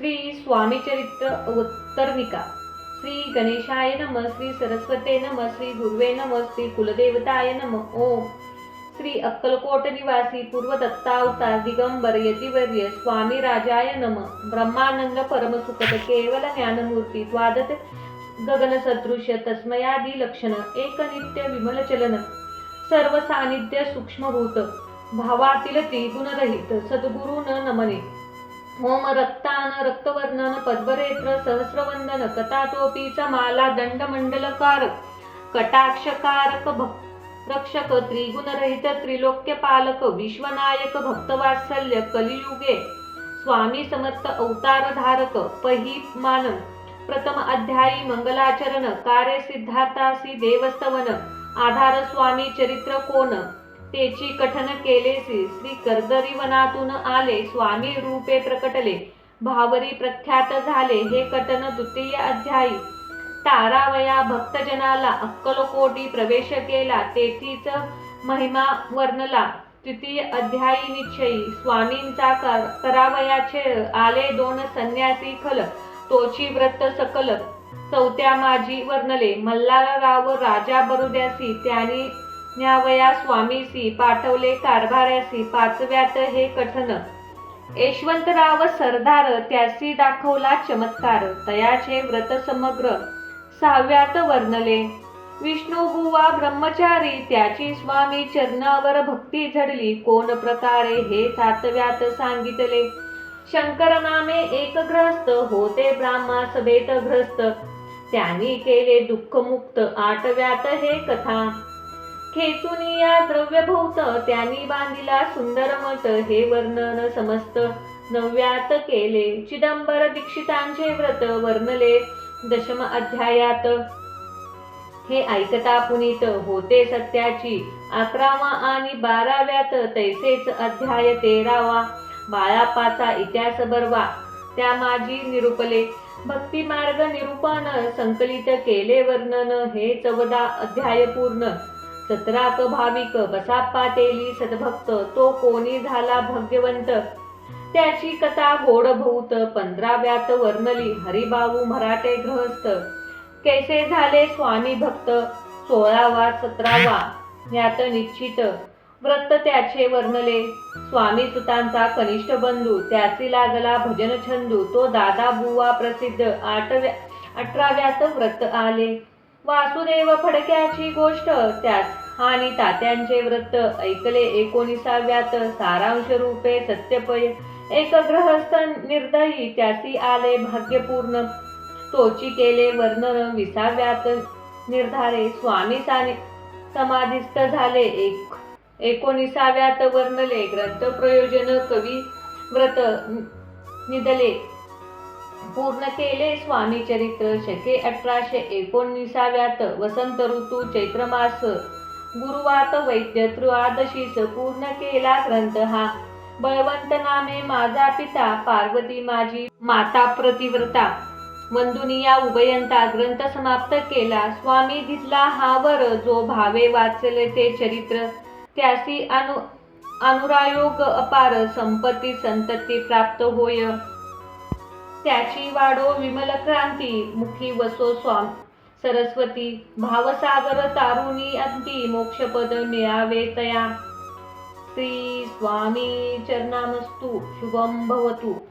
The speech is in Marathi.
श्री स्वामी चरित्र श्री गणेशाय नम श्री सरस्वते नम श्री गुरुवे नम श्री कुलदेवताय नम ओम. श्री अक्कलकोट निवासी पूर्वदत्तावतार दिगंबर यतिवर्य स्वामी राजाय नम. ब्रह्मानंद परमसुखद केवल ज्ञानमूर्ती द्वादत गगन सदृश तस्मयादी लक्षण एक नित्य विमल चलन सर्व सानिध्य सूक्ष्मभूत भावातील त्रिगुणरहित न नमने. ओम रक्तान रक्तवर्णन पद्मरेत्र सहस्रवंदन कथाटोपीच माला दंडमंडलकार कटाक्षकारक भक्त रक्षक त्रिगुणरहित त्रिलोक्यपालक विश्वनायक भक्तवात्सल्य कलियुगे स्वामी समर्थ अवतार धारक पही मान प्रथम अध्यायी मंगलाचरण कार्य सिद्धार्थासी देवस्तवन आधार स्वामी चरित्र कोण तेची कठन केलेसी श्री कर्दरी वनातून आले स्वामी रूपे प्रकटले. भावरी प्रख्यात झाले हे कटन द्वितीय अध्यायी. तारावया भक्तजनाला अक्कलकोटी प्रवेश केला तेथीच महिमा वर्णला. तृतीय अध्यायी निश्चयी स्वामींचा कर- करावयाचे आले दोन संन्यासी खल तोची व्रत सकल. चौथ्या माझी वर्णले मल्हारराव राजा बरुद्यासी त्यांनी न्यावया स्वामीसी पाठवले कारभाऱ्यासी पाचव्यात हे कठन. यशवंतराव सरदार त्यासी दाखवला चमत्कार. तयाचे व्रत समग्र सहाव्यात वर्णले. विष्णुबुवा ब्रह्मचारी त्याची स्वामी चरणावर भक्ती झडली. कोण प्रकारे हे सातव्यात सांगितले? शंकर नामे एक ग्रस्त होते ब्राह्मा सभेत ग्रस्त त्यांनी केले दुःखमुक्त आठव्यात हे कथा. खेचून या द्रव्यभूत त्यांनी बांधिला सुंदर मठ हे वर्णन समस्त नव्यात केले. चिदंबर दीक्षितांचे व्रत वर्णले दशम अध्यायात. हे ऐकता पुनीत होते सत्याची. अकरावा आणि बाराव्यात तैसेच अध्याय तेरावा. बाळापाचा इतिहास बरवा त्या माझी निरूपले. भक्ती मार्ग निरूपण संकलित केले वर्णन. हे चौदा अध्याय पूर्ण. सतराक भाविक बसाप्पा तेली सद्भक्त तो कोणी झाला भाग्यवंत? त्याची कथा गोड भूत पंधराव्यात वर्णली हरिबाबू मराठे गृहस्थ. कैसे झाले स्वामी भक्त? सोळावा सतरावा यात निश्चित. व्रत त्याचे वर्णले. स्वामी सुतांचा कनिष्ठ बंधू त्याची लागला भजन छंदू तो दादा बुवा प्रसिद्ध. आठव्या अठराव्यात व्रत आले. वासुदेव फडक्याची गोष्ट त्यास आणि तात्यांचे व्रत ऐकले एकोणीसाव्यात. सारांश रूपे सत्यपय एक ग्रहस्थ निर्दयी त्यासी आले भाग्यपूर्ण. तोची केले वर्णन विसाव्यात. निर्धारे स्वामी साने समाधिस्थ झाले एक. एकोणीसाव्यात वर्णले ग्रंथ प्रयोजन कवी व्रत निदले पूर्ण केले स्वामी चरित्र. शके अठराशे एकोणीसाव्यात वसंत ऋतू चैत्रमास गुरुवात वैद्य त्रुआदशीस पूर्ण केला ग्रंथ हा. बळवंत नामे माझा पिता पार्वती माझी माता प्रतिव्रता. वंदुनिया उभयंता ग्रंथ समाप्त केला. स्वामी दिसला हा वर जो भावे वाचले ते चरित्र. त्यासी अनु अनुरायोग अपार संपत्ती संतती प्राप्त होय. त्याची वाडो विमल क्रांती मुखी वसो स्वाम. सरस्वती भावसागर तारुणी अंती मोक्षपद मिळावे तया. श्री स्वामी चरणामस्तु शुभम भवतु.